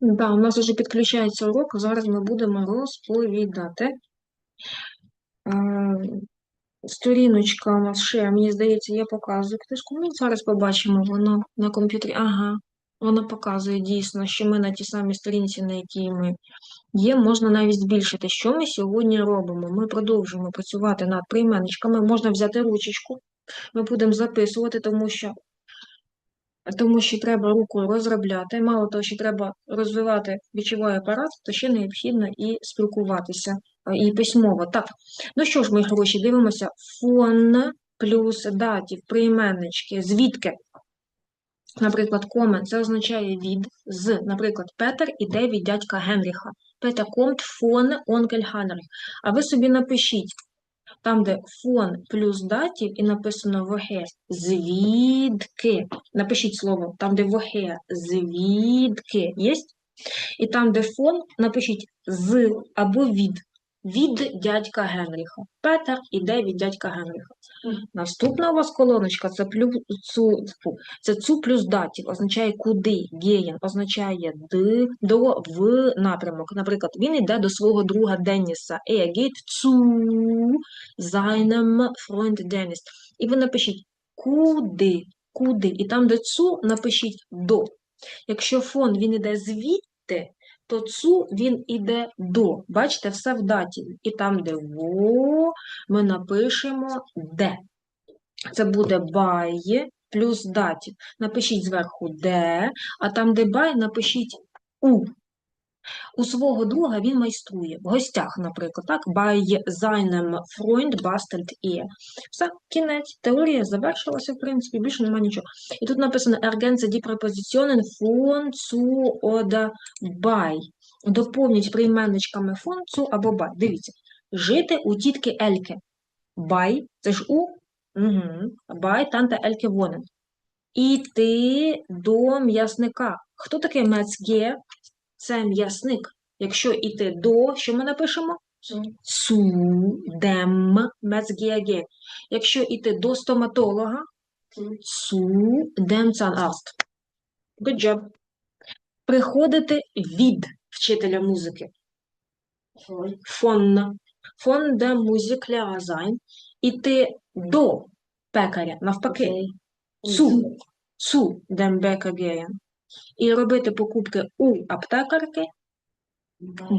Да, у нас вже підключається урок. Зараз ми будемо розповідати. Сторіночка у нас ще, мені здається, я показую книжку. Ну, зараз побачимо, воно на комп'ютері. Ага, вона показує дійсно, що ми на тій самій сторінці, на якій ми є, можна навіть збільшити. Що ми сьогодні робимо? Ми продовжуємо працювати над прийменничками. Можна взяти ручечку. Ми будемо записувати, тому що тому що треба руку розробляти. Мало того, що треба розвивати речовий апарат, то ще необхідно і спілкуватися, і письмово. Так, ну що ж, мої хороші, дивимося. Фон плюс датів, прийменнички. Звідки? Наприклад, комен це означає від з, наприклад, Петер іде від дядька Генріха. Петер комт фон онкель Генріх. А ви собі напишіть, там, де фон плюс датів, і написано воге, звідки. Напишіть слово, там, де воге, звідки. Є? І там, де фон, напишіть з або від. Від дядька Генріха. Петер іде від дядька Генріха. Наступна у вас колоночка це цу, це цу плюс датів, означає куди. Геєн означає д, до, в напрямок. Наприклад, він йде до свого друга Деніса. Er geht zu seinem Freund Dennis. І ви напишіть куди, куди. І там, де цу, напишіть до. Якщо фон він іде звідти, то цу він іде до. Бачите, все в даті. І там, де во, ми напишемо де. Це буде бай плюс датів. Напишіть зверху де, а там, де бай, напишіть у. У свого друга він майструє. В гостях, наприклад, так, by seinem Freund bastelt er. Все, кінець. Теорія завершилася, в принципі, більше немає нічого. І тут написано ergänze die Präpositionen von, zu oder by. Доповніть прийменничками von, zu або by. Дивіться. Жити у тітки Ельки. By, це ж у, угу. by танта Ельки вонен. Іти до м'ясника. Хто такий мецге? Це м'ясник. Якщо іти до, що ми напишемо? Су, дем, мецгеге. Якщо іти до стоматолога, су, дем цанаст. Good job. Приходити від вчителя музики. Фон. Фон де музиклера sein. Іти до пекаря, навпаки. Цу dem Bäcker gehen. І робити покупки у аптекарки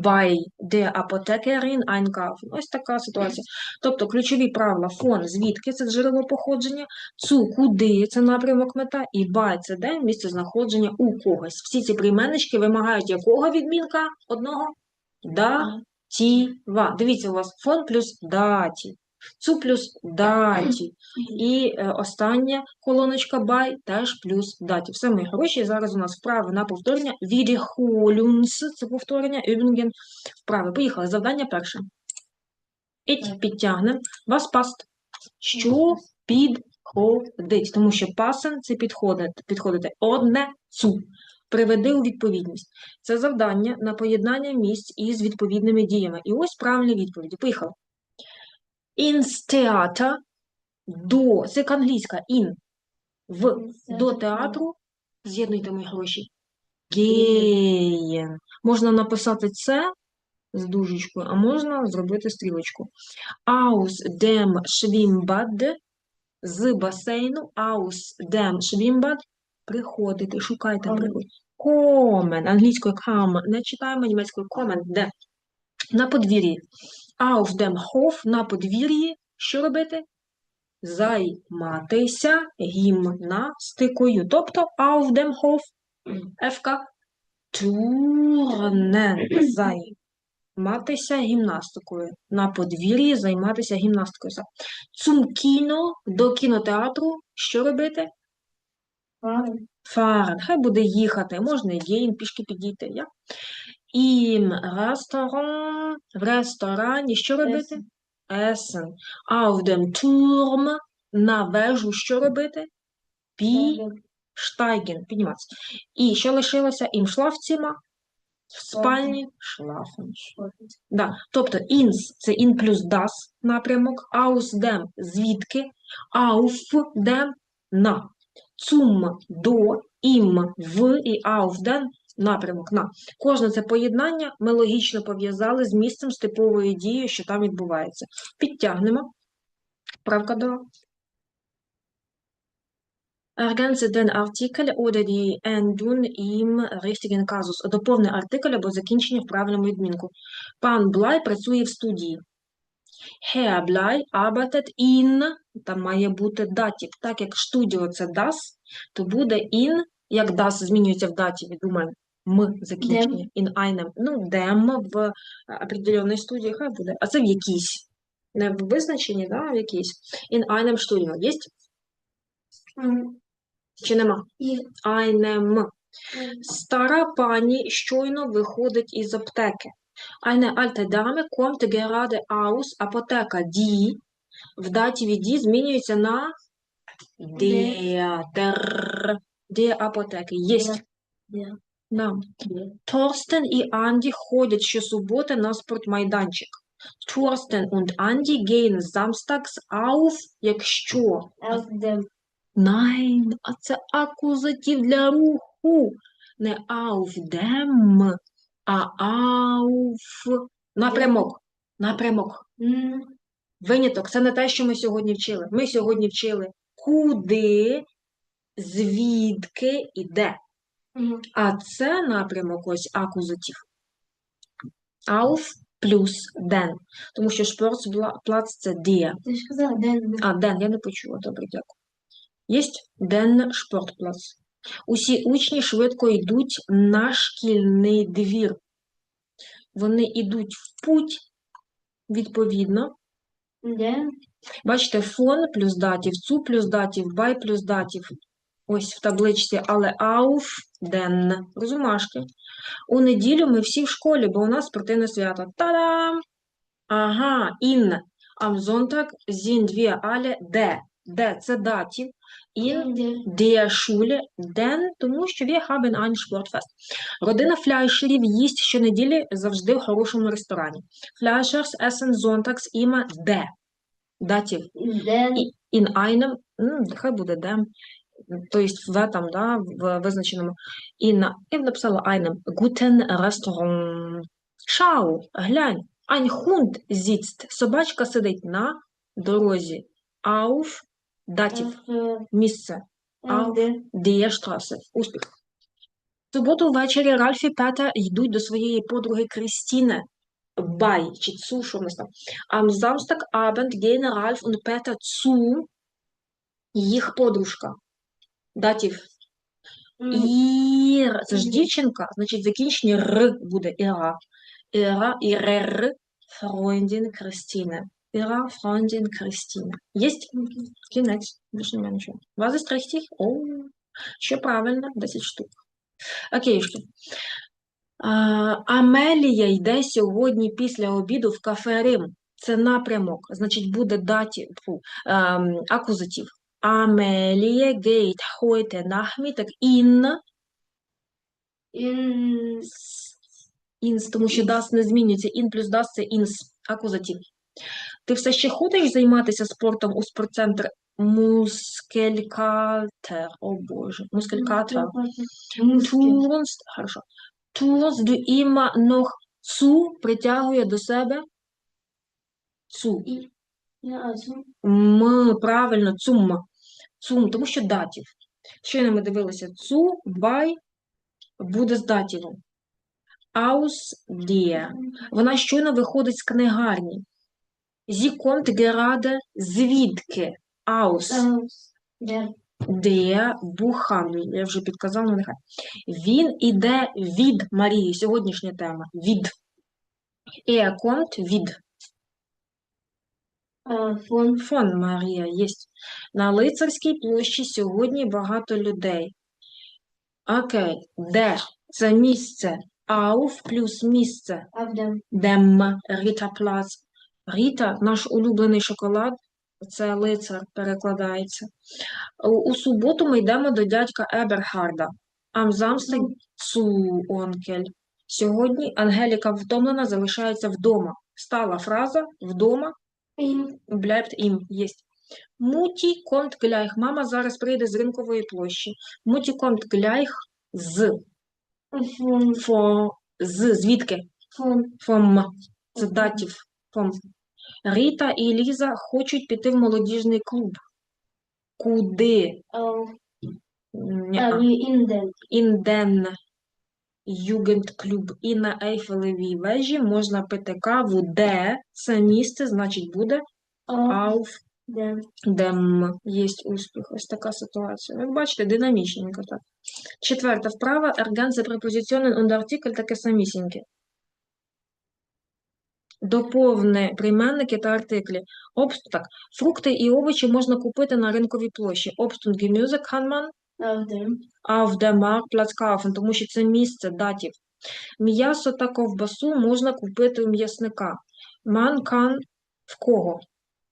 bei der Apothekerin einkaufen. Ось така ситуація. Тобто ключові правила фон, звідки це джерело походження, цу, куди це напрямок мета, і by це де місце знаходження у когось. Всі ці прийменнички вимагають якого відмінка? Одного? Датіва. Дивіться, у вас фон плюс даті. Цу плюс даті. І е, остання колоночка by теж плюс даті. Все, мої хороші. Зараз у нас вправи на повторення. Wiederholungs – це повторення, Übungen – вправи. Поїхали. Завдання перше. Іть, підтягнемо. Вас паст. Що підходить? Тому що пасен – це підходити. підходити. Одне цу. Приведи у відповідність. Це завдання на поєднання місць із відповідними діями. І ось правильні відповіді. Поїхали. Ins театр до, це як англійська, in, в, до театру, з'єднуйте мої гроші, геєн. Можна написати це з дужечкою, а можна зробити стрілочку. Aus dem Schwimmbad, з басейну, aus dem Schwimmbad, приходити, шукайте Ага. приход. Комен, англійською come, не читаємо німецькою комен, де? На подвір'ї. Auf dem Hof, на подвір'ї, що робити? Займатися гімнастикою. Тобто auf dem Hof, ФК, турнен, займатися гімнастикою. На подвір'ї займатися гімнастикою. Zum кіно, до кінотеатру, що робити? Фарен, хай буде їхати, можна і пішки підійти. Я? Ім ресторан, в ресторані, що робити? Есен. Auf dem Turm, на вежу, що робити? Пі, штайген, підніматися. І що лишилося? Ім шлафціма, в спальні, шлафен. Да. Тобто інс – це ін плюс das напрямок, aus dem – звідки, auf dem – на, zum – до, ім – в і auf den напрямок на. Кожне це поєднання ми логічно пов'язали з місцем з типовою дією, що там відбувається. Підтягнемо. Правка 2. Ergänze den Artikel oder die Endung im richtigen Kasus. Доповни артикль або закінчення в правильному відмінку. Пан Блай працює в студії. Herr Blei arbeitet in, там має бути датів. Так як студіо це das, то буде in, як das змінюється в датіві, думаємо, м закінчення, in einem. Ну, dem в определеній студії, хай буде. А це в якійсь. Не в визначенні, да, а в якійсь. In einem Studio. Єсть? Чи нема? Einem. Стара пані щойно виходить із аптеки. Eine alte Dame kommt gerade aus Apotheka. Die в датіві die змінюється на der, der аптеки. Єсть. Да. Торстен і Анді ходять щосуботи на спортмайданчик. Торстен und Andy gehen samstags auf, якщо Aus dem Nein, а це акузатив для руху. Не auf dem, а auf. Напрямок. Напрямок. М, Виняток. Це не те, що ми сьогодні вчили. Ми сьогодні вчили куди, звідки і де. А це напрямок ось акузатив. Auf плюс den. Тому що шпортплац це der. Ти ж казала, де А, Ден, я не почула. Добре, дякую. Єсть Ден Шпортплац. Усі учні швидко йдуть на шкільний двір. Вони йдуть в путь, відповідно. Де? Бачите, фон плюс датів, цу плюс датів, бай плюс датів. Ось в табличці, але ауф ден. Розумашки. У неділю ми всі в школі, бо у нас спортивне свято. Та-дам! Ага, ін. Sonntag sind wir alle де. Де це датів. In Де? Schule, denn, тому що wir haben ein Sportfest. Родина Фляйшерів їсть щонеділі завжди в хорошому ресторані. Fleischers essen sonntags immer де. Датів. In einem, хай буде де. Тобто в этом, да, в визначеному. Я б написала einem guten Restaurant. Schau, глянь. Ein Hund sitzt. Собачка сидить на дорозі. Auf, датів, місце. Auf der Straße. Успіх. В суботу ввечері Ральф і Петя йдуть до своєї подруги Крістіни. Бай, чи цу, що нас там. Am Samstagabend gehen Ralf und Peter zu їх подружка. Датів. Ір. Це ж дівчинка, значить закінчення Р буде Іра. Іра, Ірер, Freundin Кристіне. Іра, Freundin Кристіне. Єсть? Кінець. Більше немає нічого. Вас ist? О, що правильно? 10 штук. Окейшки. А, Амелія йде сьогодні після обіду в кафе Рим. Це напрямок, значить буде даті, фу, ем, акузатив. Амелія geht heute Nachmittag in In Інс, тому що das не змінюється. Ін плюс das це інс, акузатив. Ти все ще хочеш займатися спортом у спортцентр Мускелькатер? О Боже, Мускелькатер. Turnst, хорошо. Turnst du immer noch zu притягує до себе цу. М, правильно, цум. Цум, тому що датів. Щойно ми дивилися цу, бай буде з датівом. Aus der. Вона щойно виходить з книгарні. Sie kommt gerade звідки? Aus der der Я вже підказала, ну нехай. Він іде від Марії. Сьогоднішня тема. Від. Er kommt від. Von Фон Марія є. На Лицарській площі сьогодні багато людей. Окей. Де? Це місце. Auf плюс місце. dem Dem Ritterplatz. Ріта, наш улюблений шоколад. Це лицар перекладається. У, у суботу ми йдемо до дядька Еберхарда. Am Samstag zu Onkel. Сьогодні Ангеліка втомлена залишається вдома. Стала фраза вдома in bleibt ihm єсть. Муті kommt gleich. Мама зараз прийде з ринкової площі. Муті kommt gleich з. Фо, з, звідки? Фом. Це датів. Фом. Ріта і Ліза хочуть піти в молодіжний клуб. Куди? Auf. Ня. Jugendklub. І на Ейфелевій вежі можна пити каву, де це місце, значить, буде Auf auf den. dem. Є успіх. Ось така ситуація. Як бачите, динамічненько так. Четверта вправа. Це препозиціонен und артикль таке самісіньке. Доповни прийменники та артиклі. Обст... Так. Фрукти і овочі можна купити на ринковій площі. Gemüse kann man Auf dem. auf dem тому що це місце датів. М'ясо та ковбасу можна купити у м'ясника. Man can в кого?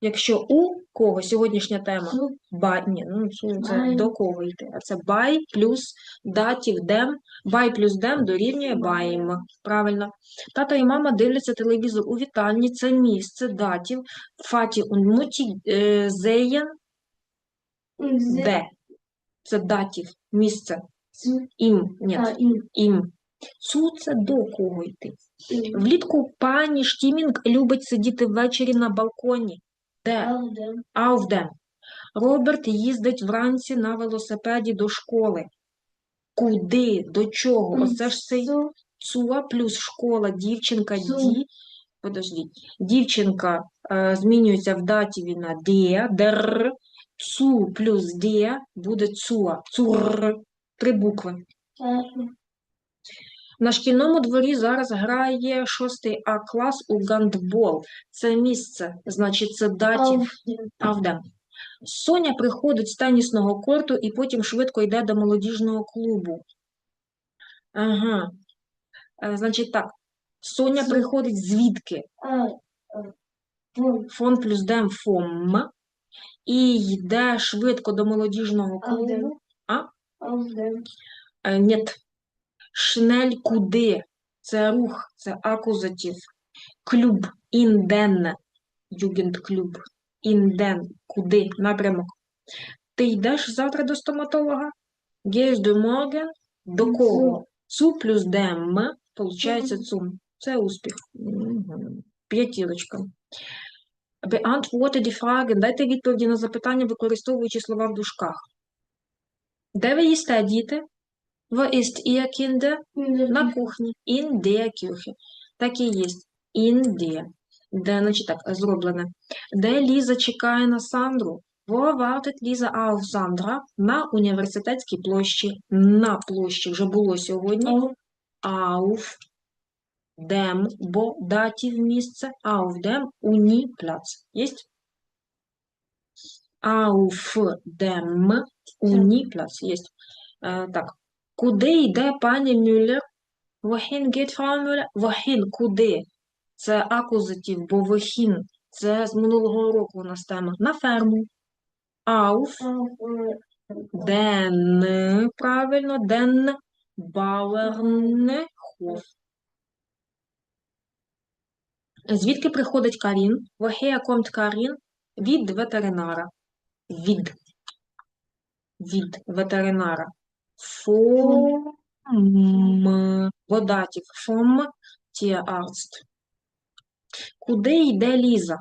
Якщо у кого сьогоднішня тема? Zu. Ні, ну це, це до кого йти. А це by плюс датів dem. By плюс dem дорівнює buying. Правильно. Тато і мама дивляться телевізор у вітальні. Це місце датів. Фаті und Mutti е, sie. де. Це датів. Місце. Ім. Ні. Ім. Цу це до кого йти. Влітку пані Штімінг любить сидіти ввечері на балконі. Де? Dem. Роберт їздить вранці на велосипеді до школи. Куди? До чого? Оце ж цей цуа плюс школа, дівчинка, Цу. ді. Подождіть. Дівчинка е, змінюється в датіві на де, дер. Цу плюс де буде цуа. Цур. Три букви. На шкільному дворі зараз грає шостий А клас у гандбол. Це місце, значить, це dem. Правда. Соня приходить з тенісного корту і потім швидко йде до молодіжного клубу. Ага. Е, Значить так. Соня приходить звідки? Äh, von. Фон плюс дем фом. І йде швидко до молодіжного клубу. Dem. Е, Нет. Шнель куди? Це рух, це акузатив. Клуб, інден, югендклуб, інден, куди, напрямок. Ти йдеш завтра до стоматолога? Гейш до морген? До кого? Цу плюс дем, получається цум. Це успіх. П'ятірочка. Beantworte die Fragen. Дайте відповіді на запитання, використовуючи слова в дужках. Де ви їсте, діти? Wo ist ihr Kinder? На кухні. In der Küche. Так і є. In der. Де, значить так, зроблене. Де Ліза чекає на Сандру? Wo wartet Lisa auf Sandra? На університетській площі. На площі вже було сьогодні. Auf dem, бо датів місце. Auf dem Уніпляц. Єсть? Auf dem Уніпляц. Єсть. Е, так. Куди йде пані Мюллер? Wohin geht Frau Müller? Wohin, куди? Це акузатив, бо wohin – це з минулого року у нас тема. На ферму. Auf den, правильно, den Bauernhof. Звідки приходить Карін? Woher kommt Карін? Від ветеринара. Від. Від ветеринара. Vom водатів. Vom Tierarzt. Куди йде Ліза?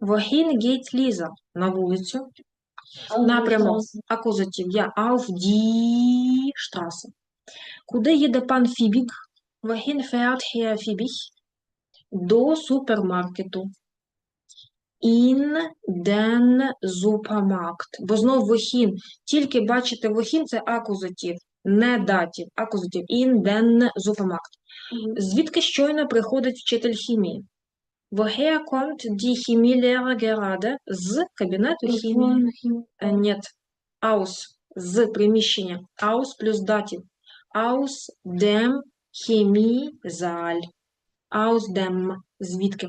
Wohin geht Ліза? На вулицю. Напрямок. Акузатив. Я auf die Straße. Куди їде пан Фібік? Wohin fährt Herr Fiebig? До супермаркету. In den Supermarkt. Бо знов wohin. Тільки бачите, wohin – це акузатив, не датів. Акузатив. In den Supermarkt. Звідки щойно приходить вчитель хімії? Woher kommt die Chemielehrer gerade? З кабінету хімії. Нет. Aus. З приміщення. Aus плюс датів. Aus dem Aus dem. Звідки?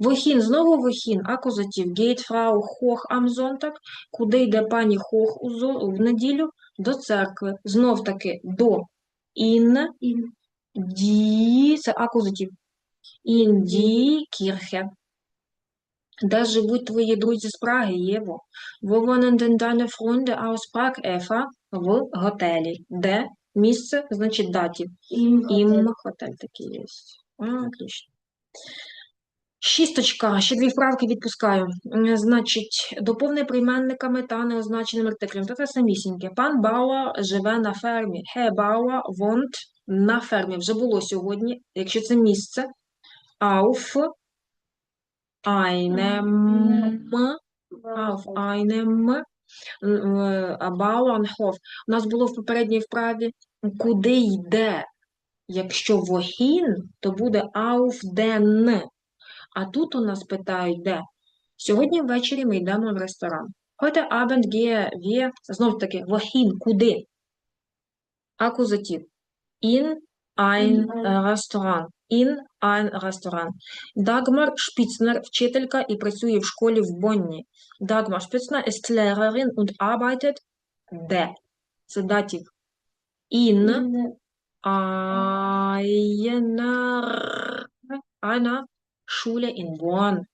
Wohin. Знову. Акузатив. Geht Frau Hoch am Sonntag. Куди йде пані Хох в неділю? До церкви. Знов таки до. In die. Це акузатив. In die Kirche. Де живуть твої друзі з Праги, Єво? Wo wohnen denn deine Freunde aus Prag, Ефа? В готелі. Де? Місце, значить датів. Им. Им хотель такий є. Отлично. Шісточка. Ще дві вправки відпускаю. Значить, доповни прийменниками та неозначеним артиклем. Це самісіньке. Пан Бауа живе на фермі. He Бауа wohnt на фермі. Вже було сьогодні. Якщо це місце. Auf einem auf einem Bauernhof. У нас було в попередній вправі куди йде. Якщо wohin, то буде den. А тут у нас питають де. Сьогодні ввечері ми йдемо в ресторан. Heute Abend gehe wir, знов таки, wohin, куди? Акузатив. In ein In ein- Restaurant. In ein Restaurant. Dagmar Spitzner, вчителька і працює в школі в Бонні. Dagmar Spitzner ist Lehrerin und arbeitet де? Це датів. Einer, einer Schule in Bonn.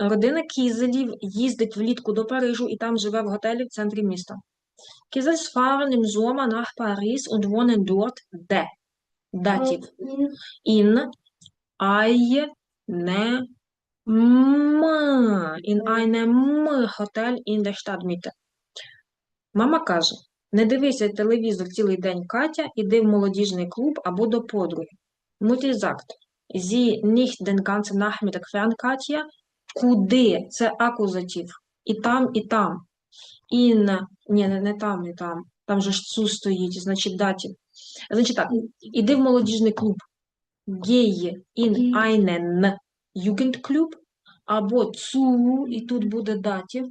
Родина Кізелів їздить влітку до Парижу і там живе в готелі в центрі міста. Кізельс fahren im Sommer nach Paris und wohnen dort де? Датів. In. In einem in einem Hotel in der Stadtmitte. Мама каже, не дивися телевізор цілий день, Катя, іди в молодіжний клуб або до подруги. Mutti sagt, sie nicht den ganzen Nachmittag fern, Katja. Куди? Це акузатив. І там, і там. In, ні, не, не там, не там. Там же ж цу стоїть, значить датів. Значить так, іди в молодіжний клуб. Gehe in einen Jugendclub, або zu, і тут буде датів.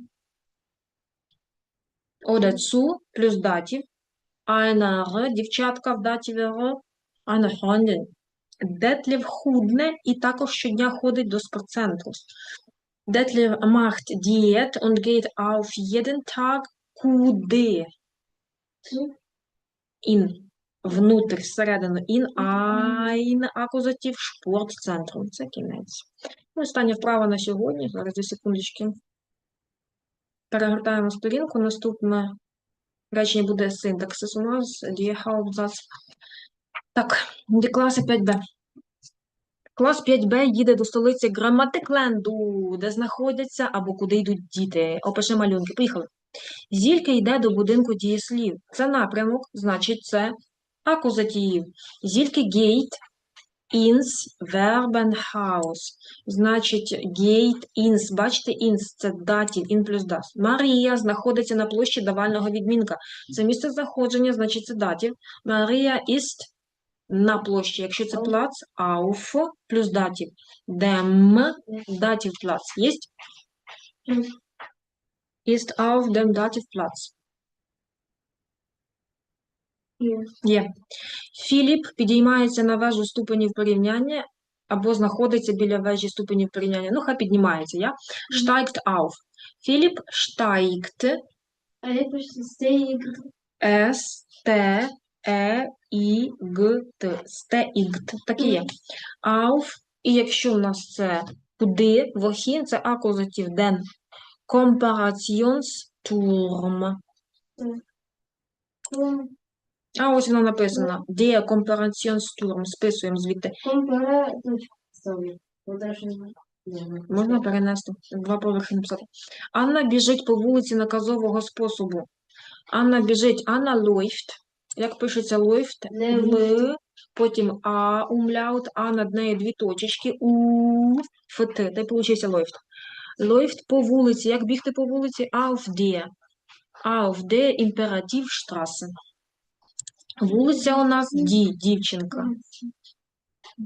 Oder zu плюс датів. Eine дівчатка в датіві р, eine Freundin. Детлів худне і також щодня ходить до спортцентру. Детлів macht Diät und geht auf jeden Tag куди? In. Внутрь, всередину. In ein акузатив Спортцентрум. Це кінець. Ну, остання вправа на сьогодні. Зараз дві секундочки. Перегортаємо сторінку. Наступне речення буде синтаксис у нас. Hauptsatz. Так, класи 5Б. Клас 5Б їде до столиці Граматикленду, де знаходяться або куди йдуть діти. Опиши малюнки. Поїхали. Зілька йде до будинку дієслів. Це напрямок, значить це акузатив. Зільки гейт ins Verbenhaus. Значить, гейт ins. Бачите, ins – це датів, ін плюс дас. Марія знаходиться на площі давального відмінка. Це місце знаходження, значить це датів. Марія ist на площі. Якщо це плац, auf плюс датів. Dem датів плац. Єсть? Ist auf dem датів плац. Є. Філіп підіймається на вежу ступенів порівняння або знаходиться біля вежі ступенів порівняння. Ну, хай піднімається, я. Steigt auf. Філіп steigt. S, T, E, I, G, T. Steigt. Так і є. Auf. І якщо в нас це куди, вохін, це акузатив den. Komparationsturm. Ком- А ось вона написана. Der Komparationsturm. Списуємо звідти. Можна перенести два поверхи написати. Анна біжить по вулиці наказового способу. Анна біжить, Анна läuft. Як пишеться? Läuft. Л, потім А умляут, А над нею дві точечки, У, ФТ. Та й получився läuft. Läuft по вулиці. Як бігти по вулиці? Auf der. Auf der Imperativstraße. Вулиця у нас Ді, дівчинка.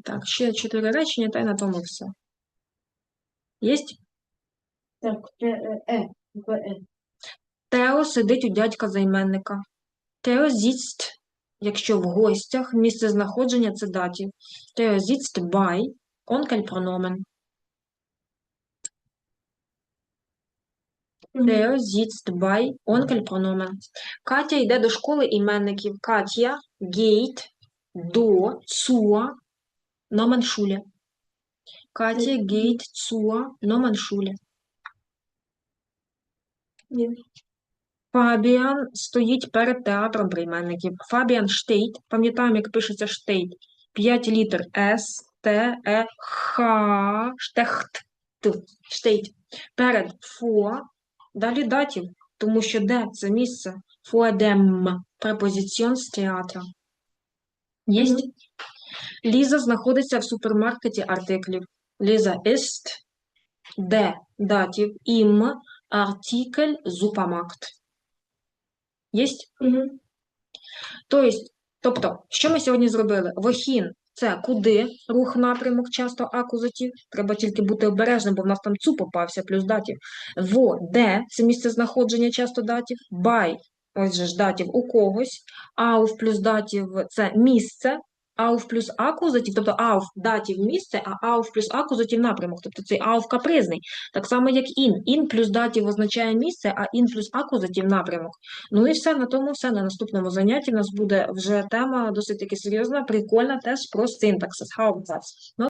Так, ще чотири речення, та й на тому все. Єсть? Так, Т, Е, Е. Буква Е. Тео сидить у дядька займенника. Тео sitzt, якщо в гостях, місце знаходження це датів. Тео sitzt bei, онкель-прономен. Тео sitzt bei, онкель-прономен. Катя йде до школи іменників. Катя geht до zur Номеншуле. Katja geht zur Nomenschule. Фабіан стоїть перед театром прийменників. Фабіан штейт. Пам'ятаємо, як пишеться штейт. П'ять літер С, Т, Е, Х, штехт, штейт. Перед фо, далі датів, тому що де це місце? Фуадем, препозиціон з театра. Єсть? Ліза знаходиться в супермаркеті артиклів. Ліза ist, де датів, ім, артикль, зупамакт. Єсть? Угу. Тобто, тобто, що ми сьогодні зробили? Вохін – це куди рух напрямок, часто акузатів. Треба тільки бути обережним, бо в нас там цу попався, плюс датів. Во, де – це місце знаходження, часто датів. Бай – ось же ж датів у когось. а в плюс датів – це місце. Ауф плюс акузатів, тобто ауф датів місце, а ауф плюс акузатів напрямок. Тобто цей ауф капризний. Так само, як ін. Ін плюс датів означає місце, а ін плюс акузатів напрямок. Ну і все, на тому все. На наступному занятті в нас буде вже тема досить таки серйозна, прикольна теж про синтаксис. Hauptsatz. Ну,